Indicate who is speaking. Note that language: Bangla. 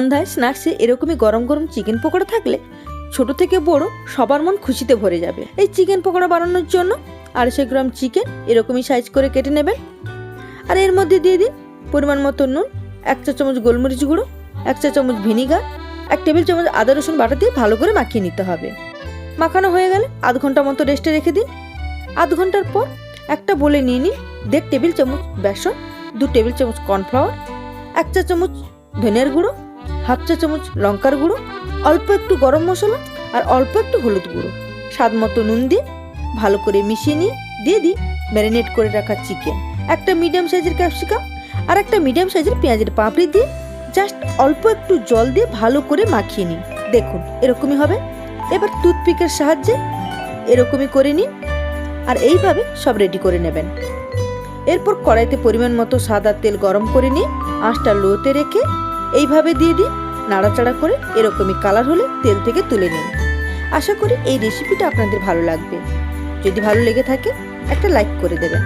Speaker 1: সন্ধ্যায় স্ন্যাক্সে এরকমই গরম গরম চিকেন পকোড়া থাকলে ছোট থেকে বড় সবার মন খুশিতে ভরে যাবে। এই চিকেন পকোড়া বানানোর জন্য আড়াইশো গ্রাম চিকেন এরকমই সাইজ করে কেটে নেবেন। আর এর মধ্যে দিয়ে দিন পরিমাণ মতো নুন, এক চা চামচ গোলমরিচ গুঁড়ো, এক চা চামচ ভিনিগার, এক টেবিল চামচ আদা রসুন বাটা দিয়ে ভালো করে মাখিয়ে নিতে হবে। মাখানো হয়ে গেলে আধ ঘণ্টা মতো রেস্টে রেখে দিন। আধ ঘণ্টার পর একটা বলে নিয়ে নিন দেড় টেবিল চামচ বেসন, দু টেবিল চামচ কর্নফ্লাওয়ার, এক চা চামচ ধনের গুঁড়ো হাফ চা চামচ লঙ্কার গুঁড়ো, অল্প একটু গরম মশলা আর অল্প একটু হলুদ গুঁড়ো। স্বাদ মতো নুন দিয়ে ভালো করে মিশিয়ে নিয়ে দিয়ে দিই ম্যারিনেট করে রাখা চিকেন। একটা মিডিয়াম সাইজের ক্যাপসিকাম আর একটা মিডিয়াম সাইজের পেঁয়াজের পাপড়ি দিয়ে জাস্ট অল্প একটু জল দিয়ে ভালো করে মাখিয়ে নিন দেখুন, এরকমই হবে। এবার টুথপিকের সাহায্যে এরকমই করে নিন আর এইভাবে সব রেডি করে নেবেন। এরপর কড়াইতে পরিমাণ মতো সাদা তেল গরম করে নিয়ে আঁচটা লোতে রেখে এইভাবে দিয়ে দিন নাড়াচাড়া করে এরকমই কালার হলে তেল থেকে তুলে নিন। আশা করি এই রেসিপিটা আপনাদের ভালো লাগবে। যদি ভালো লেগে থাকে, একটা লাইক করে দেবেন।